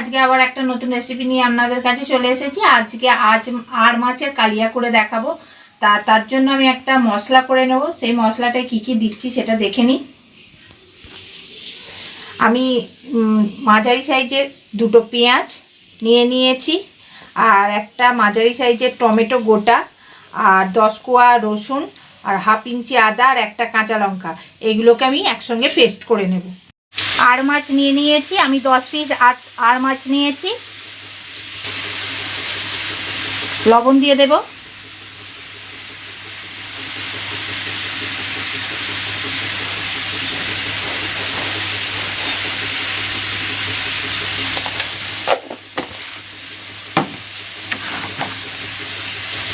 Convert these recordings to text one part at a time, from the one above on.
আজকে আবার একটা নতুন রেসিপি নিয়ে আপনাদের কাছে চলে এসেছি। আজকে আজ আর মাছের কালিয়া করে দেখাবো। তা, তার জন্য আমি একটা মশলা করে নেব। সেই মশলাটায় কি কি দিচ্ছি সেটা দেখে নিই। আমি মাঝারি সাইজের দুটো পেঁয়াজ নিয়ে নিয়েছি আর একটা মাঝারি সাইজের টমেটো গোটা আর দশ কোয়া রসুন আর হাফ ইঞ্চি আদা আর একটা কাঁচা লঙ্কা। এগুলোকে আমি একসঙ্গে পেস্ট করে নেব। আর মাছ নিয়ে নিয়েছি, আমি দশ পিস আর আর মাছ নিয়েছি। লবণ দিয়ে দেব।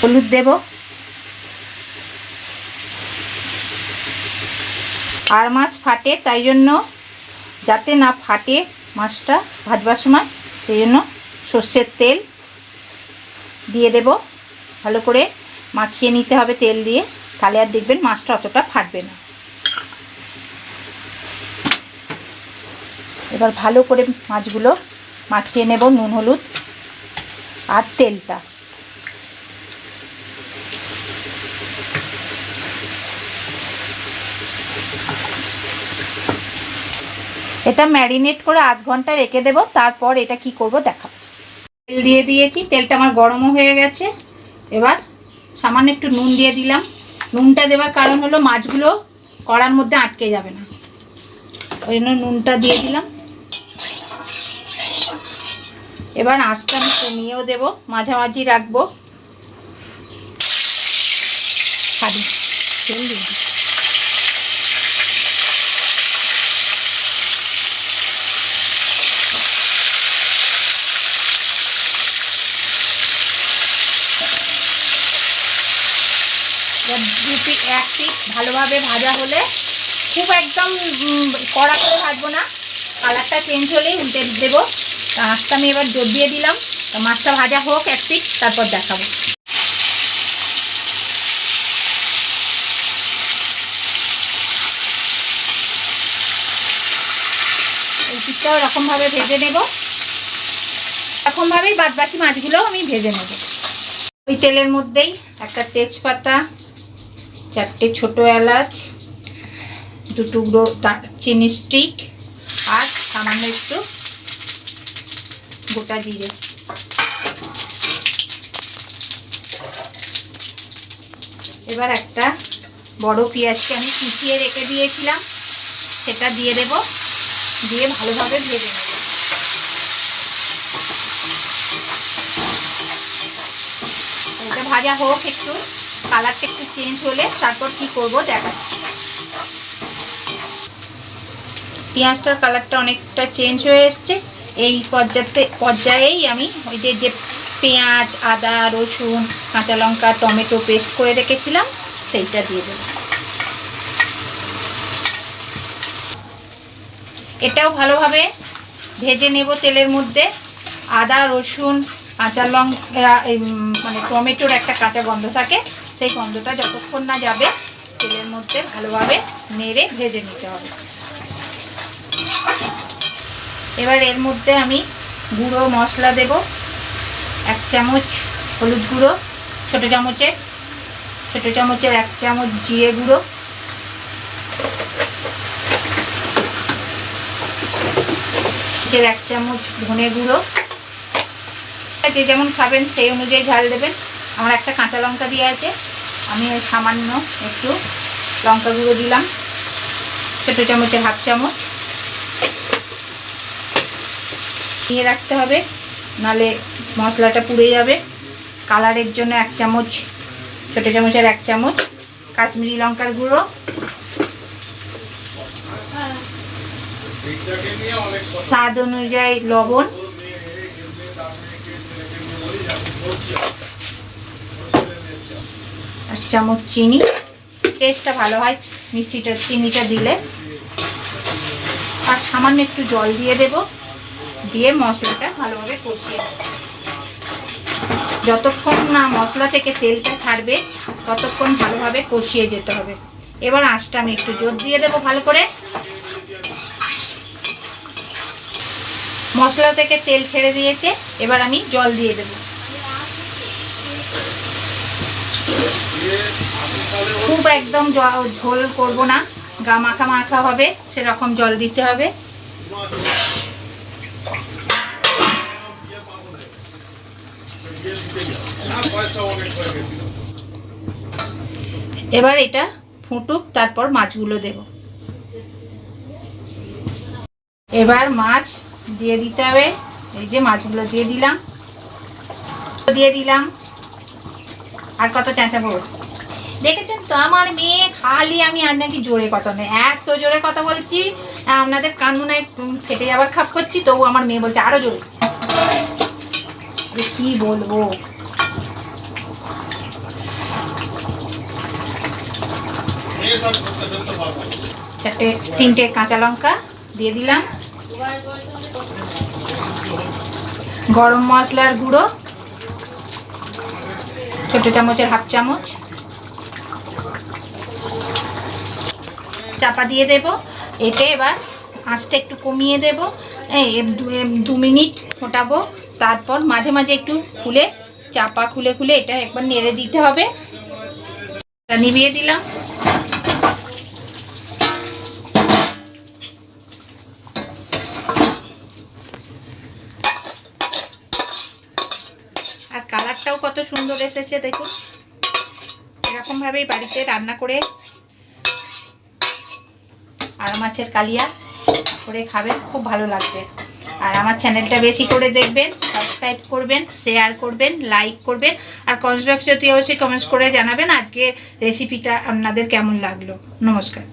হলুদ দেব। আর মাছ ফাটে, তাই জন্য যাতে না ফাটে মাছটা ভাজবার সময়, সেই জন্য সর্ষের তেল দিয়ে দেব। ভালো করে মাখিয়ে নিতে হবে তেল দিয়ে, তাহলে আর দেখবেন মাছটা অতটা ফাটবে না। এবার ভালো করে মাছগুলো মাখিয়ে নেব নুন, হলুদ আর তেলটা। এটা ম্যারিনেট করে আধ ঘণ্টা রেখে দেব, তারপর এটা কি করব দেখাবো। তেল দিয়ে দিয়েছি, তেলটা আমার গরমও হয়ে গেছে। এবার সামান্য একটু নুন দিয়ে দিলাম। নুনটা দেওয়ার কারণ হলো মাছগুলো কড়ার মধ্যে আটকে যাবে না। ওই জন্য নুনটা দিয়ে দিলাম। এবার আঁচটা আমি কমিয়েও দেবো, মাঝামাঝি রাখব। খাবি তেল দিয়ে দিই। এবার দু পিস ভালোভাবে ভাজা হলে খুব একদম কড়া করে ভাজবো না। কালারটা চেঞ্জ হলেই উল্টে দেবো। আঁচটা আমি এবার জোর দিয়ে দিলাম। মাছটা ভাজা হোক এক পিস তারপর দেখাবো। এই পিসটাও এরকমভাবে ভেজে নেব। এরকমভাবেই বাদ বাকি মাছগুলোও আমি ভেজে নেব। ওই তেলের মধ্যেই একটা তেজপাতা চারটে ছোট এলাচ দু টুকরো চিনি স্টিক আর সামান্য একটু গোটা জিরে। এবার একটা বড় পেঁয়াজকে আমি কুচিয়ে রেখে দিয়েছিলাম, সেটা দিয়ে দেব, দিয়ে ভালোভাবে ভেজে নেব। এটা ভাজা হোক একটু। কালারটা একটু চেঞ্জ হলে তারপর কি করব দেখাচ্ছি। পেঁয়াজটার কালারটা অনেকটা চেঞ্জ হয়ে এসছে। এই পর্যাতে পর্যায়েই আমি ওই যে যে পেঁয়াজ, আদা, রসুন, কাঁচা লঙ্কা, টমেটো পেস্ট করে রেখেছিলাম, সেইটা দিয়ে দেব। এটাও ভালোভাবে ভেজে নেব তেলের মধ্যে। আদা, রসুন কাঁচা লঙ্কা মানে টমেটোর একটা কাঁচা গন্ধ থাকে, সেই গন্ধটা যতক্ষণ না যাবে, তেলের মধ্যে ভালোভাবে নেড়ে ভেজে নিতে হবে। এবার এর মধ্যে আমি গুঁড়ো মশলা দেব, এক চামচ হলুদ গুঁড়ো, ছোটো চামচের ছোটো চামচের এক চামচ জিরে গুঁড়ো এক চামচ ধনে গুঁড়ো যে যেমন খাবেন সেই অনুযায়ী ঝাল দেবেন। আমার একটা কাঁচা লঙ্কা দিয়ে আছে। আমি সামান্য একটু লঙ্কা গুঁড়ো দিলাম। ছোটো চামচের হাফ চামচ। দিয়ে রাখতে হবে, নালে মশলাটা পুড়ে যাবে। কালারের জন্য এক চামচ, ছোটো চামচের এক চামচ কাশ্মীরি লঙ্কার গুঁড়ো। স্বাদ অনুযায়ী লবণ। এক চামচ চিনি। টেস্টটা ভালো হয়। মিষ্টিটা, চিনিটা দিলে। আর সামান্য একটু জল দিয়ে দেব। দিয়ে মশলাটা ভালোভাবে কষিয়ে। যতক্ষণ না মশলা থেকে তেলটা ছাড়বে, ততক্ষণ ভালোভাবে কষিয়ে যেতে হবে। এবার আঁচটা আমি একটু জোর দিয়ে দেবো ভালো করে। মশলা থেকে তেল ছেড়ে দিয়েছে। এবার আমি জল দিয়ে দেবো। খুব একদম ঝোল করব না। গা মাখা মাখা হবে, সেরকম জল দিতে হবে। এবার এটা ফুটুক, তারপর মাছগুলো দেব। এবার মাছ দিয়ে দিতে হবে। এই যে মাছগুলো দিয়ে দিলাম। দিয়ে দিলাম। আর কত চেঁচাবো দেখেছেন তো? আমার মেয়ে খালি আমি আর নাকি জোরে কথা নেই এত জোরে কথা বলছি, আপনাদের কান মনে ফেটে যাবার খাপ করছি, তবু আমার মেয়ে বলছে আরও জোরে। কি বলব? চারটে, তিনটে কাঁচা লঙ্কা দিয়ে দিলাম। গরম মশলার গুঁড়ো, ছোট চামচের হাফ চামচ। চাপা দিয়ে দেব। এতে এবার আঁচটা একটু কমিয়ে দেব। দু- মিনিট ফোটাবো। তারপর মাঝে মাঝে একটু খুলে, চাপা খুলে খুলে এটা একবার নেড়ে দিতে হবে। নিভিয়ে দিলাম। আর কালারটাও কত সুন্দর এসেছে, দেখুন। এরকমভাবেই বাড়িতে রান্না করে আর মাছের কালিয়া করে খাবেন, খুব ভালো লাগবে। আর আমার চ্যানেলটা বেশি করে দেখবেন, সাবস্ক্রাইব করবেন, শেয়ার করবেন, লাইক করবেন, আর কমেন্টস বক্সে অতি অবশ্যই কমেন্টস করে জানাবেন আজকে রেসিপিটা আপনাদের কেমন লাগল। নমস্কার।